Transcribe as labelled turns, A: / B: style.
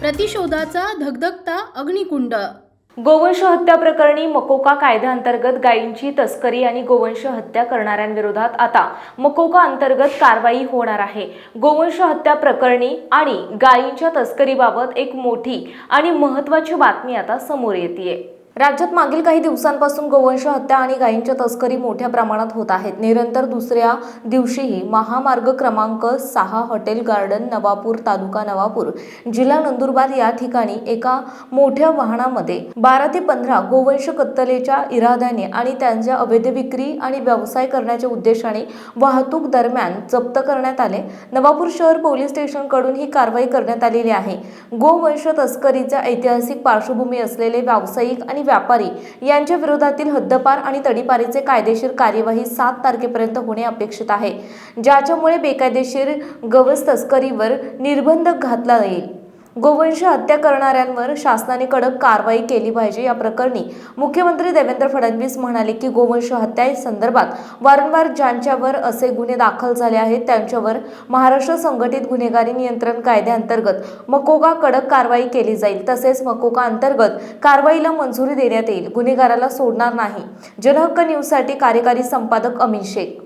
A: प्रतिशोधाचा धगधगता अग्निकुंड.
B: गोवंश हत्या प्रकरणी मकोका कायद्याअंतर्गत गायींची तस्करी आणि गोवंश हत्या करणाऱ्यांविरोधात आता मकोका अंतर्गत कारवाई होणार आहे. गोवंश हत्या प्रकरणी आणि गायींच्या तस्करीबाबत एक मोठी आणि महत्त्वाची बातमी आता समोर येते राज्यात मागील काही दिवसांपासून गोवंश हत्या आणि गायींच्या तस्करी मोठ्या प्रमाणात होत आहेत. निरंतर दुसऱ्या दिवशीही महामार्ग क्रमांक सहा हॉटेल गार्डन नवापूर तालुका नवापूर जिल्हा नंदुरबार या ठिकाणी एका मोठ्या वाहनामध्ये बारा ते पंधरा गोवंश कत्तलेच्या इराद्याने आणि त्यांच्या अवैध विक्री आणि व्यवसाय करण्याच्या उद्देशाने वाहतूक दरम्यान जप्त करण्यात आले. नवापूर शहर पोलीस स्टेशनकडून ही कारवाई करण्यात आलेली आहे. गोवंश तस्करीचा ऐतिहासिक पार्श्वभूमी असलेले व्यावसायिक आणि व्यापारी यांच्या विरोधातील हद्दपार आणि तडीपारीचे कायदेशीर कार्यवाही सात तारखेपर्यंत होणे अपेक्षित आहे ज्याच्यामुळे बेकायदेशीर गवस तस्करीवर निर्बंध घातला जाईल. गोवंश हत्या करणाऱ्यांवर शासनाने कडक कारवाई केली पाहिजे या प्रकरणी मुख्यमंत्री देवेंद्र फडणवीस म्हणाले की गोवंश हत्या संदर्भात वारंवार ज्यांच्यावर असे गुन्हे दाखल झाले आहेत त्यांच्यावर महाराष्ट्र संघटित गुन्हेगारी नियंत्रण कायद्याअंतर्गत मकोका कडक कारवाई केली जाईल. तसेच मकोका अंतर्गत कारवाईला मंजुरी देण्यात येईल. गुन्हेगाराला सोडणार नाही. जनहक्क न्यूजसाठी कार्यकारी संपादक अमित शेख